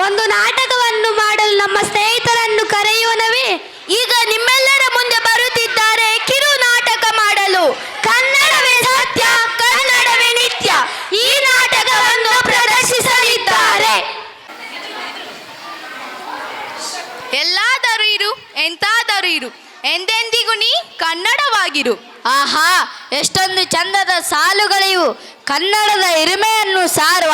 ಒಂದು ನಾಟಕವನ್ನು ಮಾಡಲು ನಮ್ಮ ಸ್ನೇಹಿತರನ್ನು ಕರೆಯೋಣವೇ ಈಗ ನಿಮ್ಮೆಲ್ಲರ ಮುಂದೆ ಬರುತ್ತಿದ್ದಾರೆ ಕಿರು ನಾಟಕ ಮಾಡಲು ಕನ್ನಡವೇ ಸತ್ಯ ಕನ್ನಡವೇ ನಿತ್ಯ ಈ ನಾಟಕವನ್ನು ಪ್ರದರ್ಶಿಸಲಿದ್ದಾರೆ ಎಲ್ಲಾದರೂ ಇರು ಎಂತಾದರೂ ಇರು ಎಂದೆಂದಿಗೂ ನೀ ಕನ್ನಡವಾಗಿರು ಆಹಾ ಎಷ್ಟೊಂದು ಚಂದದ ಸಾಲುಗಳಿವು. ಕನ್ನಡದ ಹಿರಿಮೆಯನ್ನು ಸಾರುವ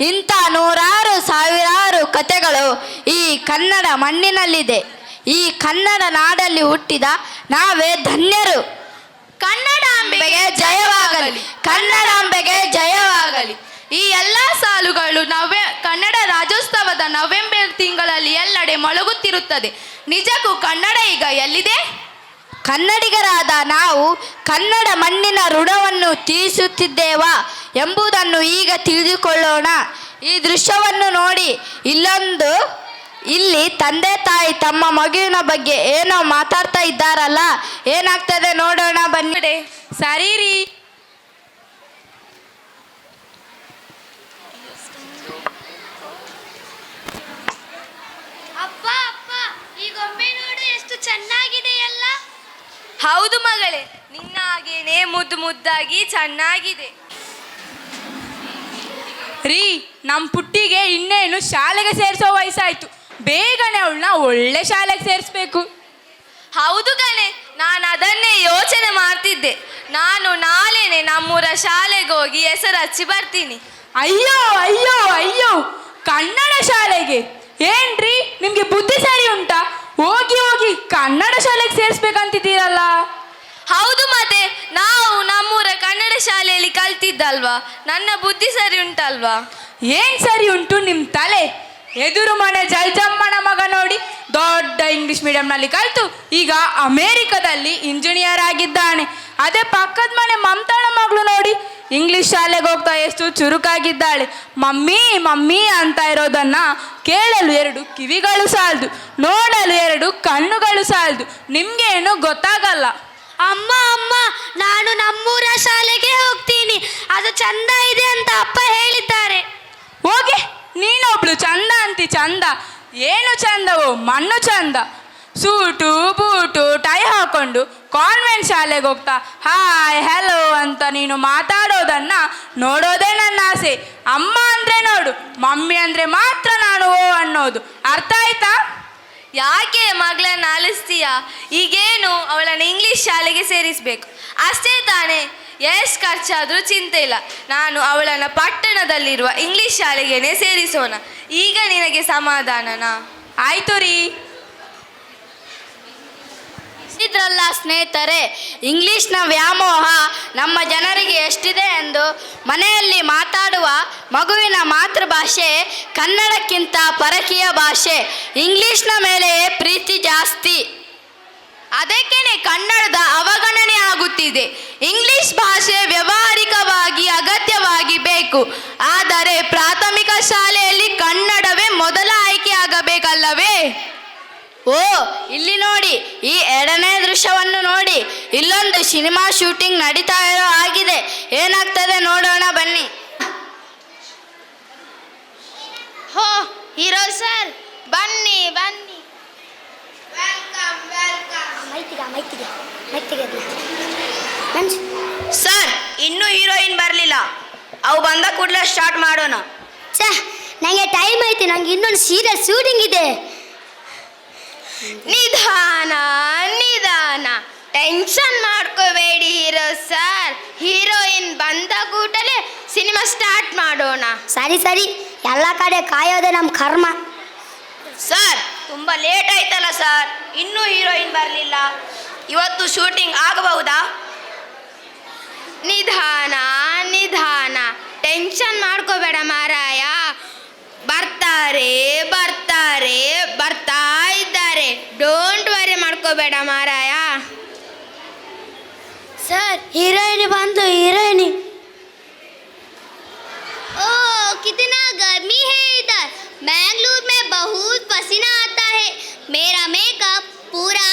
ಇಂಥ ನೂರಾರು ಸಾವಿರಾರು ಕಥೆಗಳು ಈ ಕನ್ನಡ ಮಣ್ಣಿನಲ್ಲಿದೆ. ಈ ಕನ್ನಡ ನಾಡಲ್ಲಿ ಹುಟ್ಟಿದ ನಾವೇ ಧನ್ಯರು. ಕನ್ನಡಾಂಬೆಗೆ ಜಯವಾಗಲಿ. ಕನ್ನಡಾಂಬೆಗೆ ಜಯವಾಗಲಿ. ಈ ಎಲ್ಲ ಸಾಲುಗಳು ನವೆ ಕನ್ನಡ ರಾಜ್ಯೋತ್ಸವದ ನವೆಂಬರ್ ತಿಂಗಳಲ್ಲಿ ಎಲ್ಲೆಡೆ ಮೊಳಗುತ್ತಿರುತ್ತದೆ. ನಿಜಕ್ಕೂ ಕನ್ನಡ ಈಗ ಎಲ್ಲಿದೆ? ಕನ್ನಡಿಗರಾದ ನಾವು ಕನ್ನಡ ಮಣ್ಣಿನ ಋಣವನ್ನು ತೀರಿಸುತ್ತಿದ್ದೇವಾ ಎಂಬುದನ್ನು ಈಗ ತಿಳಿದುಕೊಳ್ಳೋಣ. ಈ ದೃಶ್ಯವನ್ನು ನೋಡಿ ಇಲ್ಲೊಂದು ಇಲ್ಲಿ ತಂದೆ ತಾಯಿ ತಮ್ಮ ಮಗುವಿನ ಬಗ್ಗೆ ಏನೋ ಮಾತಾಡ್ತಾ ಇದ್ದಾರಲ್ಲ ಏನಾಗ್ತದೆ ನೋಡೋಣ ಬನ್ನಿ. ಸರಿ ರೀ. ಅಪ್ಪ ಅಪ್ಪ ಈ ಗೊಂಬೆ ನೋಡು ಎಷ್ಟು ಚೆನ್ನಾಗಿದೆಯಲ್ಲ. ಹೌದು ಮಗಳೇ ನಿನ್ನ ಹಾಗೇನೆ ಮುದ್ದು ಮುದ್ದಾಗಿ ಚೆನ್ನಾಗಿದೆ. ರೀ ನಮ್ಮ ಪುಟ್ಟಿಗೆ ಇನ್ನೇನು ಶಾಲೆಗೆ ಸೇರಿಸೋ ವಯಸ್ಸಾಯ್ತು. ಬೇಗನೆ ಅವಳನ್ನ ಒಳ್ಳೆ ಶಾಲೆಗೆ ಸೇರಿಸ್ಬೇಕು. ಹೌದು ಕಣೆ ನಾನು ಅದನ್ನೇ ಯೋಚನೆ ಮಾಡ್ತಿದ್ದೆ. ನಾನು ನಾಳೆನೆ ನಮ್ಮೂರ ಶಾಲೆಗೆ ಹೋಗಿ ಹೆಸರು ಹಚ್ಚಿ ಬರ್ತೀನಿ. ಅಯ್ಯೋ ಅಯ್ಯೋ ಅಯ್ಯೋ ಕನ್ನಡ ಶಾಲೆಗೆ. ಏನ್ರಿ ನಿಮ್ಗೆ ಬುದ್ಧಿ ಸರಿ ಉಂಟಾ? ಹೋಗಿ ಹೋಗಿ ಕನ್ನಡ ಶಾಲೆಗೆ ಸೇರಿಸ್ಬೇಕಂತಿದ್ದೀರಲ್ಲ? ಹೌದು ಮತ್ತೆ ನಾವು ನಮ್ಮೂರ ಕನ್ನಡ ಶಾಲೆಯಲ್ಲಿ ಕಲ್ತಿದ್ದಲ್ವಾ? ನನ್ನ ಬುದ್ಧಿ ಸರಿ ಉಂಟಲ್ವಾ? ಏನ್ ಸರಿ ಉಂಟು ನಿಮ್ ತಲೆ? ಎದುರು ಮನೆ ಜಲ್ಜಮ್ಮನ ಮಗ ನೋಡಿ ದೊಡ್ಡ ಇಂಗ್ಲಿಷ್ ಮೀಡಿಯಂನಲ್ಲಿ ಕಲಿತು. ಈಗ ಅಮೇರಿಕದಲ್ಲಿ ಇಂಜಿನಿಯರ್ ಆಗಿದ್ದಾನೆ. ಅದೇ ಪಕ್ಕದ ಮನೆ ಮಮತಾಳ ಮಗಳು ನೋಡಿ ಇಂಗ್ಲಿಷ್ ಶಾಲೆಗೆ ಹೋಗ್ತಾ ಎಷ್ಟು ಚುರುಕಾಗಿದ್ದಾಳೆ. ಮಮ್ಮಿ ಮಮ್ಮಿ ಅಂತ ಇರೋದನ್ನ ಕೇಳಲು ಎರಡು ಕಿವಿಗಳು ಸಾಲದು ನೋಡಲು ಎರಡು ಕಣ್ಣುಗಳು ಸಾಲದು. ನಿಮ್ಗೇನು ಗೊತ್ತಾಗಲ್ಲ. ಅಮ್ಮ ಅಮ್ಮ ನಾನು ನಮ್ಮೂರ ಶಾಲೆಗೆ ಹೋಗ್ತೀನಿ. ಅದು ಚಂದ ಇದೆ ಅಂತ ಅಪ್ಪ ಹೇಳಿದ್ದಾರೆ. ಹೋಗಿ ನೀನೊಬ್ಳು ಚಂದ ಅಂತಿ ಚಂದ. ಏನು ಚಂದವೋ ಮಣ್ಣು ಚಂದ. ಸೂಟು ಬೂಟು ಟೈ ಹಾಕೊಂಡು ಕಾನ್ವೆಂಟ್ ಶಾಲೆಗೆ ಹೋಗ್ತಾ ಹಾಯ್ ಹಲೋ ಅಂತ ನೀನು ಮಾತಾಡೋದನ್ನ ನೋಡೋದೇ ನನ್ನ ಆಸೆ. ಅಮ್ಮ ಅಂದ್ರೆ ನೋಡು ಮಮ್ಮಿ ಅಂದ್ರೆ ಮಾತ್ರ ನಾನು ಓ ಅನ್ನೋದು. ಅರ್ಥ ಆಯ್ತಾ? ಯಾಕೆ ಮಗಳನ್ನ ಆಲಿಸ್ತೀಯ? ಈಗೇನು ಅವಳನ್ನು ಇಂಗ್ಲಿಷ್ ಶಾಲೆಗೆ ಸೇರಿಸ್ಬೇಕು. ಅಷ್ಟೇ ತಾನೇ ಎಷ್ಟು ಖರ್ಚಾದರೂ ಚಿಂತೆ ಇಲ್ಲ. ನಾನು ಅವಳನ್ನು ಪಟ್ಟಣದಲ್ಲಿರುವ ಇಂಗ್ಲಿಷ್ ಶಾಲೆಗೇನೆ ಸೇರಿಸೋಣ. ಈಗ ನಿನಗೆ ಸಮಾಧಾನನಾ? ಆಯ್ತು ರೀ. ಇದ್ರಲ್ಲ ಸ್ನೇಹಿತರೆ? ಇಂಗ್ಲಿಷ್ನ ವ್ಯಾಮೋಹ ನಮ್ಮ ಜನರಿಗೆ ಎಷ್ಟಿದೆ ಎಂದು ಮನೆಯಲ್ಲಿ ಮಾತಾಡುವ ಮಗುವಿನ ಮಾತೃಭಾಷೆ ಕನ್ನಡಕ್ಕಿಂತ ಪರಕೀಯ ಭಾಷೆ. ಇಂಗ್ಲಿಷ್ನ ಮೇಲೆ ಪ್ರೀತಿ ಜಾಸ್ತಿ. ಅದಕ್ಕೇನೆ ಕನ್ನಡದ ಅವಗಣನೆ ಆಗುತ್ತಿದೆ. ಇಂಗ್ಲಿಷ್ ಭಾಷೆ ವ್ಯಾವಹಾರಿಕವಾಗಿ ಅಗತ್ಯವಾಗಿ ಬೇಕು. ಆದರೆ ಪ್ರಾಥಮಿಕ ಶಾಲೆಯಲ್ಲಿ ಓ ಇಲ್ಲಿ ನೋಡಿ ಈ ಎರಡನೇ ದೃಶ್ಯವನ್ನು ನೋಡಿ. ಇಲ್ಲೊಂದು ಸಿನಿಮಾ ಶೂಟಿಂಗ್ ನಡೀತಾ ಇರೋ ಆಗಿದೆ. ಏನಾಗ್ತದೆ ನೋಡೋಣ ಬನ್ನಿ. ಹೋ ಹೀರೋ ಸರ್ ಬನ್ನಿ ಬನ್ನಿ. ಸರ್ ಇನ್ನೂ ಹೀರೋಯಿನ್ ಬರಲಿಲ್ಲ. ಅವು ಬಂದ ಕೂಡಲೇ ಸ್ಟಾರ್ಟ್ ಮಾಡೋಣ. ಛೇ ನನಗೆ ಟೈಮ್ ಐತಿ ನಂಗೆ ಇನ್ನೊಂದು ಸೀರಿಯಲ್ ಶೂಟಿಂಗ್ ಇದೆ. ನಿಧಾನ ನಿಧಾನ. ಟೆನ್ಷನ್ ಮಾಡ್ಕೋಬೇಡಿ ಹೀರೋ ಸರ್. ಹೀರೋಯಿನ್ ಬಂದ ಕೂಡಲೇ ಸಿನಿಮಾ ಸ್ಟಾರ್ಟ್ ಮಾಡೋಣ. ಸರಿ ಸರಿ. ಎಲ್ಲ ಕಡೆ ಕಾಯೋದೆ ನಮ್ಮ ಕರ್ಮ. ಸರ್ ತುಂಬ ಲೇಟ್ ಆಯ್ತಲ್ಲ ಸರ್. ಇನ್ನೂ ಹೀರೋಯಿನ್ ಬರಲಿಲ್ಲ. ಇವತ್ತು ಶೂಟಿಂಗ್ ಆಗಬಹುದಾ? ನಿಧಾನ ನಿಧಾನ. ಟೆನ್ಷನ್ ಮಾಡ್ಕೋಬೇಡ ಮಾರಾಯ. ವರಿ ಮಾಡ್ಕೋಬೇಡ ಮಾರಾಯ सर हीरोइन बंद हीरोइन ओ कितना गर्मी है इधर मैंगलोर में बहुत पसीना आता है मेरा मेकअप पूरा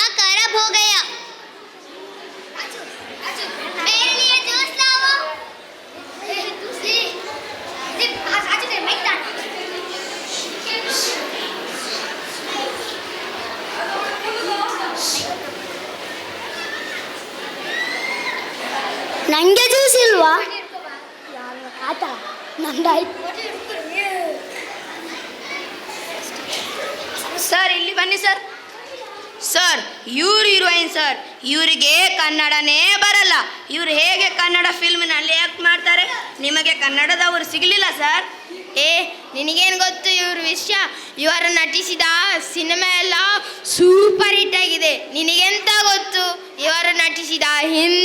ನನಗೆ ಜ್ಯೂಸ್ ಇಲ್ವಾ? ಸರ್ ಇಲ್ಲಿ ಬನ್ನಿ ಸರ್ ಸರ್ ಇವ್ರು ಹೀರೋಯಿನ್ ಸರ್ ಇವರಿಗೆ ಕನ್ನಡನೇ ಬರಲ್ಲ. ಇವ್ರು ಹೇಗೆ ಕನ್ನಡ ಫಿಲ್ಮ್ನಲ್ಲಿ ಆ್ಯಕ್ಟ್ ಮಾಡ್ತಾರೆ? ನಿಮಗೆ ಕನ್ನಡದವರು ಸಿಗಲಿಲ್ಲ ಸರ್ ಏ, ನಿನಗೇನು ಗೊತ್ತು ಇವ್ರ ವಿಷಯ? ಇವರು ನಟಿಸಿದ ಸಿನಿಮಾ ಎಲ್ಲ ಸೂಪರ್ ಹಿಟ್ ಆಗಿದೆ. ನಿನಗೆಂತ ಗೊತ್ತು? ಇವರು ನಟಿಸಿದ ಹಿಂದ್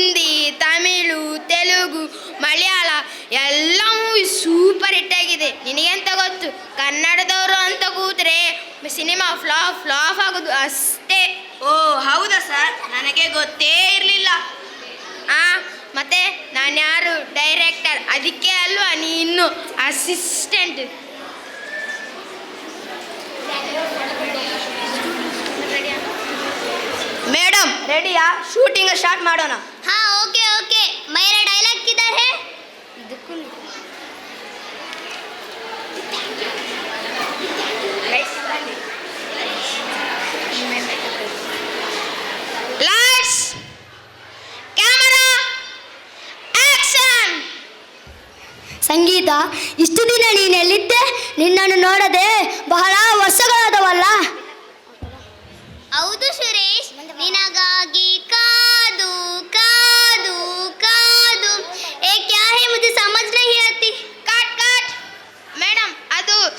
ಸೂಪರ್ ಹಿಟ್ ಆಗಿದೆ. ನಿನಗೆಂತ ಗೊತ್ತು? ಕನ್ನಡದವರು ಅಂತ ಕೂತ್ರೆ ಸಿನಿಮಾ ಫ್ಲಾಪ್ ಫ್ಲಾಪ್ ಆಗೋದು ಅಷ್ಟೇ. ಓ ಹೌದಾ ಸರ್? ನನಗೆ ಗೊತ್ತೇ ಇರಲಿಲ್ಲ. ಆ ಮತ್ತೆ ನಾನು ಯಾರು ಡೈರೆಕ್ಟರ್? ಅದಕ್ಕೆ ಅಲ್ವಾ ನೀನು ಅಸಿಸ್ಟೆಂಟ್? ಮೇಡಮ್ ರೆಡಿಯಾ? ಶೂಟಿಂಗ್ ಸ್ಟಾರ್ಟ್ ಮಾಡೋಣ. ಹಾ ಓಕೆ ಓಕೆ. ಮೈರ ಡೈಲಾಗ್ ಕಿದಾರೆ है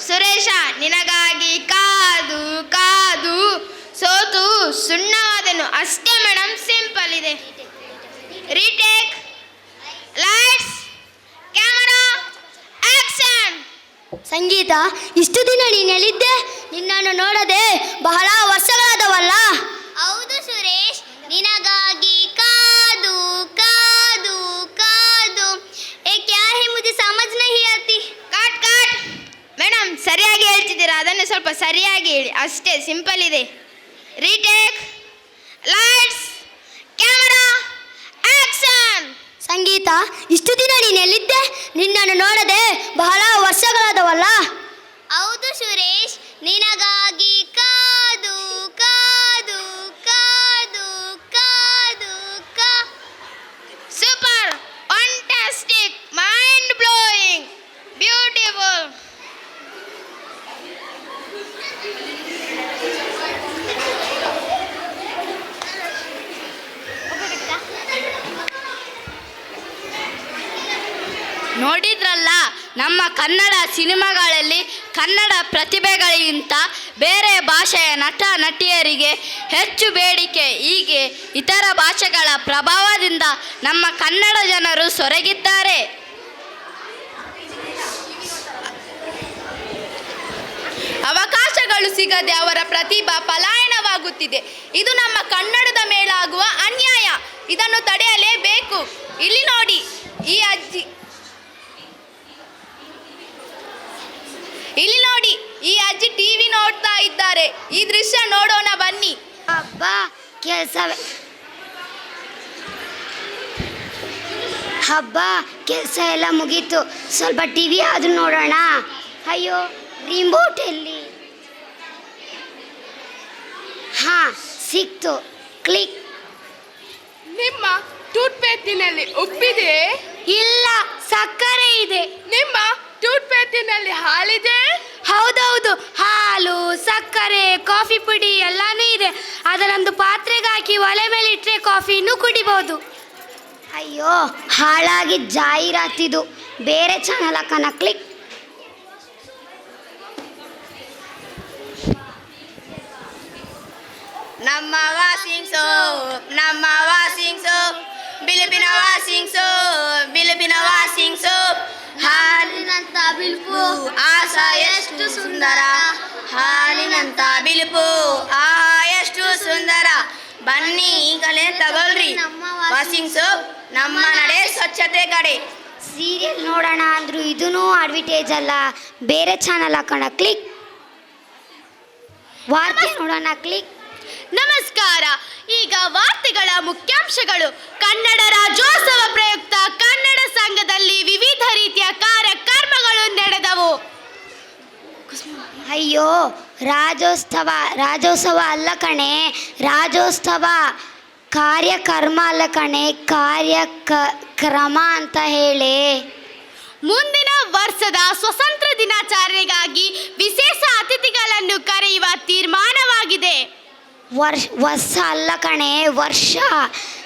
ಸುರೇಶ, ನಿನಗಾಗಿ ಕಾದು ಕಾದು ಸೋತು ಸುಣ್ಣವಾದನು. ಅಷ್ಟೇ ಮೇಡಮ್ ಸಿಂಪಲ್ ಇದೆ. Retake lights camera action Sangeeta, ಇಷ್ಟು ದಿನ ನೀನು ಎಲ್ಲಿದ್ದೆ ನಿನ್ನನ್ನು ನೋಡದೆ ಬಹಳ ವರ್ಷಗಳಾದವಲ್ಲ ಸರಿಯಾಗಿ ಹೇಳ್ತಿದ್ದೀರಾ ಅದನ್ನು ಸ್ವಲ್ಪ ಸರಿಯಾಗಿ ಹೇಳಿ. ಅಷ್ಟೇ ಸಿಂಪಲ್ ಇದೆ. Retake lights camera action Sangeeta ಇಷ್ಟು ದಿನ ನೀನು ಎಲ್ಲಿದ್ದೆ? ನಿನ್ನನ್ನು ನೋಡದೆ ಬಹಳ ವರ್ಷಗಳಾದವಲ್ಲ? ಹೌದು ಸುರೇಶ್ ನಿನಗಾಗಿ ಕಾದು ಕಾದು ಕಾದು ಕಾದು ಕಾ super fantastic mind blowing beautiful ನೋಡಿದ್ರಲ್ಲ, ನಮ್ಮ ಕನ್ನಡ ಸಿನಿಮಾಗಳಲ್ಲಿ ಕನ್ನಡ ಪ್ರತಿಭೆಗಳಿಗಿಂತ ಬೇರೆ ಭಾಷೆಯ ನಟ ನಟಿಯರಿಗೆ ಹೆಚ್ಚು ಬೇಡಿಕೆ, ಹೀಗೆ ಇತರ ಭಾಷೆಗಳ ಪ್ರಭಾವದಿಂದ ನಮ್ಮ ಕನ್ನಡ ಜನರು ಸೊರಗಿದ್ದಾರೆ. ಅವಕಾಶಗಳು ಸಿಗದೆ ಅವರ ಪ್ರತಿಭಾ ಪಲಾಯನವಾಗುತ್ತಿದೆ. ಇದು ನಮ್ಮ ಕನ್ನಡದ ಮೇಲಾಗುವ ಅನ್ಯಾಯ. ಇದನ್ನು ತಡೆಯಲೇಬೇಕು. ಇಲ್ಲಿ ನೋಡಿ ಈ ಅಜ್ಜಿ ಇಲ್ಲಿ ನೋಡಿ ಈ ಅಜ್ಜಿ ಟಿವಿ ನೋಡ್ತಾ ಇದ್ದಾರೆ. ಈ ದೃಶ್ಯ ನೋಡೋಣ ಬನ್ನಿ. ಹಬ್ಬ ಕೆಲಸವೇ. ಹಬ್ಬ ಕೆಲಸ ಎಲ್ಲ ಮುಗೀತು. ಸ್ವಲ್ಪ ಟಿ ವಿ ಆದ್ರೂ ನೋಡೋಣ. ಅಯ್ಯೋ ರಿಮೋಟ್ ಎಲ್ಲಿ ಹಾ ಸಿಕ್ತು. ಕ್ಲಿಕ್. ನಿಮ್ಮ ಟೂತ್ಪೇಸ್ಟಿನಲ್ಲಿ ಉಪ್ಪಿದೆ? ಇಲ್ಲ ಸಕ್ಕರೆ ಇದೆ. ನಿಮ್ಮ ಟೂತ್ಪೇಸ್ಟಿನಲ್ಲಿ ಹಾಲಿದೆ? ಹೌದೌದು ಹಾಲು ಸಕ್ಕರೆ. ಕಾಫಿ ಪುಡಿ ಎಲ್ಲಾನು ಇದೆ. ಅದನ್ನೊಂದು ಪಾತ್ರೆಗೆ ಹಾಕಿ ಒಲೆ ಮೇಲೆ ಇಟ್ಟರೆ ಕಾಫಿನೂ ಕುಡಿಬಹುದು ಅಯ್ಯೋ ಹಾಳಾಗಿ ಜಾಹೀರಾತಿದು. ಬೇರೆ ಚಾನಲ್ ಹಾಕೋಣ ಕ್ಲಿಕ್ ನಮ್ಮ ವಾಷಿಂಗ್ ಸೋಪ್ ನಮ್ಮ ವಾಷಿಂಗ್ ಸೋಪ್ ಬಿಳುಪಿನ ವಾಷಿಂಗ್ ಸೋಪ್ ಬಿಳುಪಿನ ವಾಷಿಂಗ್ ಸೋಪ್ ಹಾಲಿನಂತ ಬಿಲುಪು ಆಸ ಎಷ್ಟು ಸುಂದರ ಹಾಲಿನಂತ ಬಿಲುಪು ಆ ಎಷ್ಟು ಸುಂದರ ಬನ್ನಿ ಈಗಲೇ ತಗೊಳ್ರಿ. ವಾಷಿಂಗ್ ಸೋಪ್ ನಮ್ಮ ನಡೆ ಸ್ವಚ್ಛತೆ ಕಡೆ. ಸೀರಿಯಲ್ ನೋಡೋಣ ಅಂದ್ರು ಇದೂ ಅಡ್ವರ್ಟೈಸ್ ಅಲ್ಲ. ಬೇರೆ ಚಾನಲ್ ಹಾಕೋಣ ಕ್ಲಿಕ್ ವಾರ್ತೆ ನೋಡೋಣ ಕ್ಲಿಕ್ ನಮಸ್ಕಾರ. ಈಗ ವಾರ್ತೆಗಳ ಮುಖ್ಯಾಂಶಗಳು. ಕನ್ನಡ ರಾಜ್ಯೋತ್ಸವ ಪ್ರಯುಕ್ತ ಕನ್ನಡ ಸಂಘದಲ್ಲಿ ವಿವಿಧ ರೀತಿಯ ಕಾರ್ಯಕ್ರಮಗಳು ನಡೆದವು. ಅಯ್ಯೋ ರಾಜ್ಯೋತ್ಸವ ರಾಜ್ಯೋತ್ಸವ ಅಲ್ಲ ಕಣೆ. ರಾಜ್ಯೋತ್ಸವ ಕಾರ್ಯಕ್ರಮ ಅಲ್ಲ ಕಣೆ. ಕಾರ್ಯ ಕ್ರಮ ಅಂತ ಹೇಳಿ. ಮುಂದಿನ ವರ್ಷದ ವರ್ಷದ ಸ್ವತಂತ್ರ ದಿನಾಚರಣೆಗಾಗಿ ವಿಶೇಷ ಅತಿಥಿಗಳನ್ನು ಕರೆಯುವ ತೀರ್ಮಾನವಾಗಿದೆ. ವರ್ಷ ವರ್ಷ ಅಲ್ಲ ಕಣೆ ವರ್ಷ.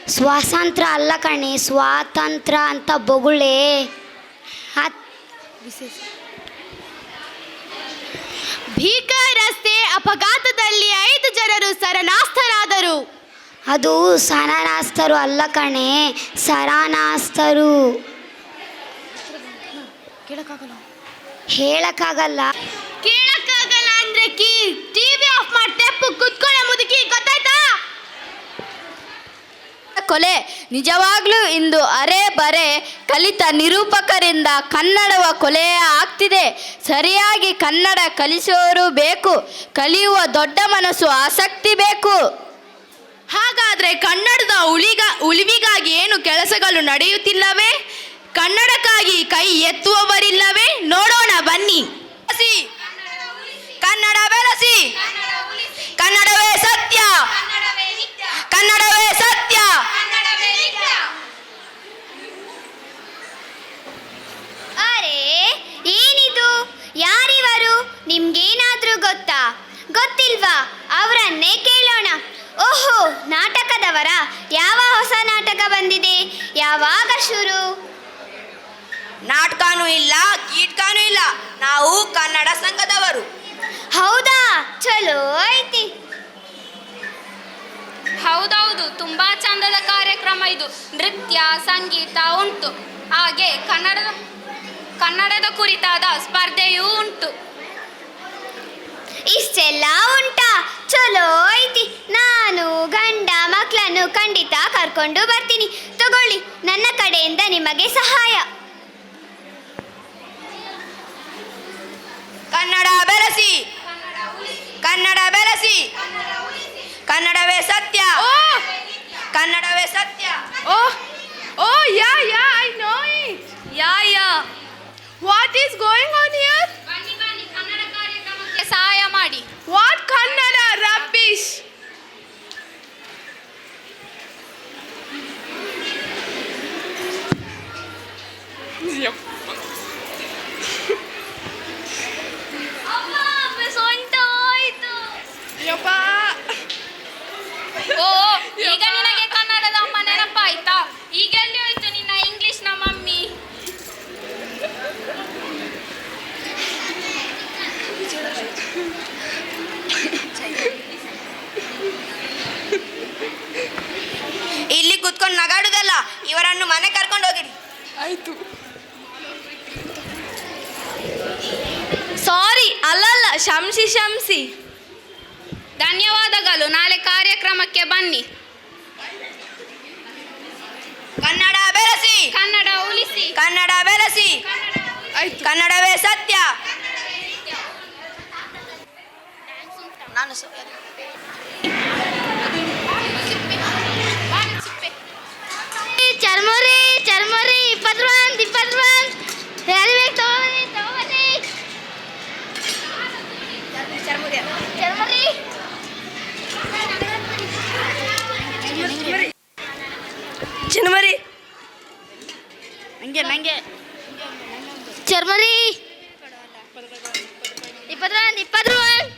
ಸ್ವಾತಂತ್ರ್ಯ ಅಲ್ಲ ಕಣೆ ಸ್ವಾತಂತ್ರ್ಯ ಅಂತ ಬೊಗುಳೆ. ಹತ್ ಭೀಕರ ರಸ್ತೆ ಅಪಘಾತದಲ್ಲಿ ಐದು ಜನರು ಸರನಾಸ್ತರಾದರು ಅದು ಸರನಾಸ್ತರು ಅಲ್ಲ ಕಣೆ ಸರನಾಸ್ತರು ಹೇಳಕ್ಕಾಗಲ್ಲ. ಕೇಳಕ್ಕಾಗಲ್ಲ ಅಂದ್ರೆ ಕೀ ಟಿವಿ ಆಫ್ ಮಾಡಿ ತೆಪ್ಪು ಮುದುಕಿ ಗೊತ್ತಾಯ್ತಾ? ಕೊಲೆ. ನಿಜವಾಗ್ಲೂ ಇಂದು ಅರೆ ಬರೆ ಕಲಿತ ನಿರೂಪಕರಿಂದ ಕನ್ನಡವ ಕೊಲೆ ಆಗ್ತಿದೆ. ಸರಿಯಾಗಿ ಕನ್ನಡ ಕಲಿಸೋರು ಬೇಕು. ಕಲಿಯುವ ದೊಡ್ಡ ಮನಸ್ಸು ಆಸಕ್ತಿ ಬೇಕು. ಹಾಗಾದ್ರೆ ಕನ್ನಡದ ಉಳಿಗ, ಉಳಿವಿಗಾಗಿ ಏನು ಕೆಲಸಗಳು ನಡೆಯುತ್ತಿಲ್ಲವೇ? ಕನ್ನಡಕ್ಕಾಗಿ ಕೈ ಎತ್ತುವವರಿಲ್ಲವೇ ನೋಡೋಣ ಬನ್ನಿ ಬೆಳೆಸಿ. ಕನ್ನಡ ಬೆಳೆಸಿ ಕನ್ನಡವೇ ಸತ್ಯ ಕನ್ನಡವೇ ಸತ್ಯ ಅರೆ ಏನಿದು ಯಾರಿವರು ನಿಮ್ಗೇನಾದ್ರೂ ಗೊತ್ತಾ ಗೊತ್ತಿಲ್ವಾ ಅವರನ್ನೇ ಕೇಳೋಣ ಓಹೋ ನಾಟಕದವರ ಯಾವ ಹೊಸ ನಾಟಕ ಬಂದಿದೆ ಯಾವಾಗ ಶುರು? ನಾಟಕನೂ ಇಲ್ಲ ಗೀಟ್ಕಾನೂ ಇಲ್ಲ. ನಾವು ಕನ್ನಡ ಸಂಘದವರು. ಹೌದಾ? ಚಲೋ ಐತಿ. ಹೌದೌದು ತುಂಬಾ ಚಂದದ ಕಾರ್ಯಕ್ರಮ ಇದು. ನೃತ್ಯ ಸಂಗೀತ ಉಂಟು. ಹಾಗೆ ಕನ್ನಡದ ಕನ್ನಡದ ಕುರಿತಾದ ಸ್ಪರ್ಧೆಯೂ ಉಂಟು. ಇಷ್ಟೆಲ್ಲ ಉಂಟಾ? ಚಲೋ ಐತಿ. ನಾನು ಗಂಡ ಮಕ್ಕಳನ್ನು ಖಂಡಿತ ಕರ್ಕೊಂಡು ಬರ್ತೀನಿ. ತಗೊಳ್ಳಿ. ನನ್ನ ಕಡೆಯಿಂದ ನಿಮಗೆ ಸಹಾಯ. ಕನ್ನಡ ಬೆಳೆಸಿ ಕನ್ನಡ ಬೆಳೆಸಿ ಕನ್ನಡವೇ ಸತ್ಯ. ಕನ್ನಡವೇ ಸತ್ಯ. Oh! O yeah yeah I know it yeah yeah. What is going on here? ಬನ್ನಿ ಬನ್ನಿ ಕನ್ನಡ ಕಾರ್ಯಕ್ರಮಕ್ಕೆ ಸಹಾಯ ಮಾಡಿ What Kannada rubbish? Yapa. ಓ ಈಗ ನಿನಗೆ ಕನ್ನಡದ ಅಮ್ಮ ನೆನಪಾಯ್ತಾ ಈಗ ಎಲ್ಲಿ ಹೋಯ್ತು ನಿನ್ನ ಇಂಗ್ಲಿಷ್ನ ಮಮ್ಮಿ ಇಲ್ಲಿ ಕುತ್ಕೊಂಡು ನಗಾಡುದಲ್ಲ ಇವರನ್ನು ಮನೆ ಕರ್ಕೊಂಡು ಹೋಗಿರಿ ಆಯ್ತು ಸಾರಿ ಅಲ್ಲಲ್ಲ ಶಂಸಿ ಶಂಸಿ ಧನ್ಯವಾದಗಳು ನಾಳೆ ಕಾರ್ಯಕ್ರಮಕ್ಕೆ ಬನ್ನಿ ಕನ್ನಡ ಬೆಳೆಸಿ ಕನ್ನಡ ಉಳಿಸಿ ಕನ್ನಡ ಬೆಳೆಸಿ ಆಯ್ತು ಕನ್ನಡವೇ ಸತ್ಯ. ನಾನು ಚರ್ಮರಿ ಚರ್ಮರಿ ಇಪ್ಪತ್ತು ರೂಪಾಯಿ ಇಪ್ಪತ್ತು ರೂಪಾಯಿ ಹೇಳ್ಬೇಕು ತಗೋರಿ ತಗೋರಿ ಚರ್ಮರಿ. ಹಂಗೆ ನಂಗೆ ಇಪ್ಪತ್ತು ರೂಪಾಯಿ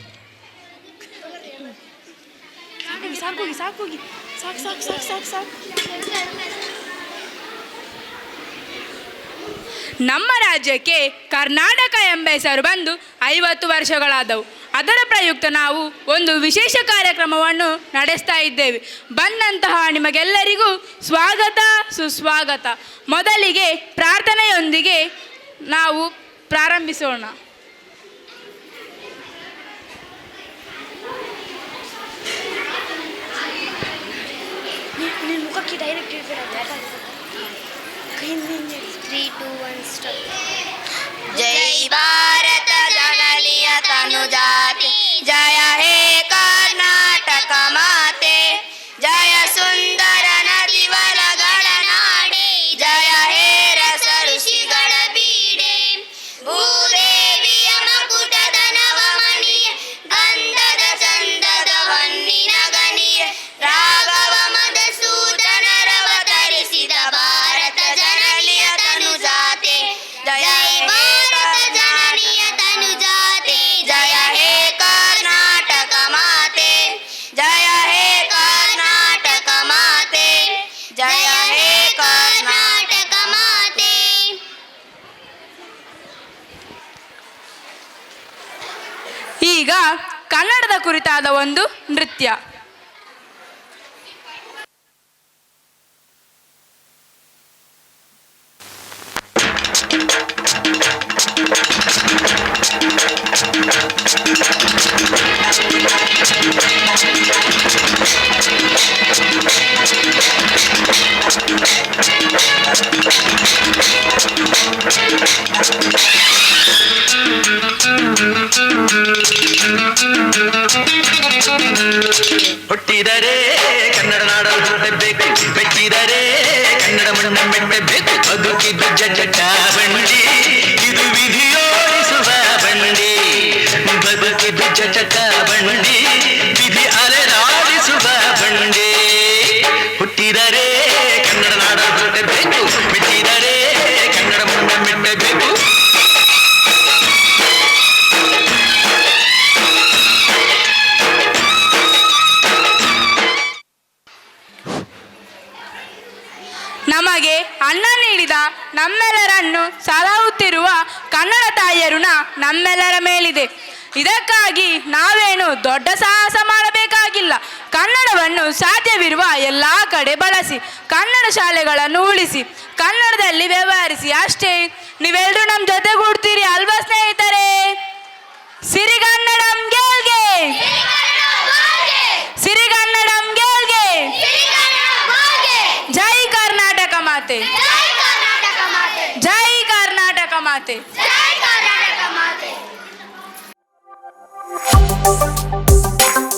ನಮ್ಮ ರಾಜ್ಯಕ್ಕೆ ಕರ್ನಾಟಕ ಎಂಬ ಹೆಸರು ಬಂದು ಐವತ್ತು ವರ್ಷಗಳಾದವು. ಅದರ ಪ್ರಯುಕ್ತ ನಾವು ಒಂದು ವಿಶೇಷ ಕಾರ್ಯಕ್ರಮವನ್ನು ನಡೆಸ್ತಾ ಇದ್ದೇವೆ. ಬಂದಂತಹ ನಿಮಗೆಲ್ಲರಿಗೂ ಸ್ವಾಗತ, ಸುಸ್ವಾಗತ. ಮೊದಲಿಗೆ ಪ್ರಾರ್ಥನೆಯೊಂದಿಗೆ ನಾವು ಪ್ರಾರಂಭಿಸೋಣ. ತ್ರೀ ಟು ಒನ್ ಸ್ಟಾಪ್ ಜೈ ಭಾರತ ಜನಲಿಯ ತನು ಜಾತಿ ಜಯ ಹೇ ಕುರಿತಾದ ಒಂದು ನೃತ್ಯ. ಹುಟ್ಟಿದರೆ ಇದಕ್ಕಾಗಿ ನಾವೇನು ದೊಡ್ಡ ಸಾಹಸ ಮಾಡಬೇಕಾಗಿಲ್ಲ. ಕನ್ನಡವನ್ನು ಸಾಧ್ಯವಿರುವ ಎಲ್ಲ ಕಡೆ ಬಳಸಿ, ಕನ್ನಡ ಶಾಲೆಗಳನ್ನು ಉಳಿಸಿ, ಕನ್ನಡದಲ್ಲಿ ವ್ಯವಹರಿಸಿ ಅಷ್ಟೇ. ನೀವೆಲ್ಲರೂ ನಮ್ಮ ಜೊತೆಗೂಡ್ತೀರಿ ಅಲ್ವಾ ಸ್ನೇಹಿತರೆ? ಸಿರಿಗನ್ನಡಂ ಗೆಲ್ಗೆ! ಸಿರಿಗನ್ನಡಂ ಗೆಲ್ಗೆ! ಜೈ ಕರ್ನಾಟಕ ಮಾತೆ! ಜೈ ಕರ್ನಾಟಕ ಮಾತೆ! Thank you.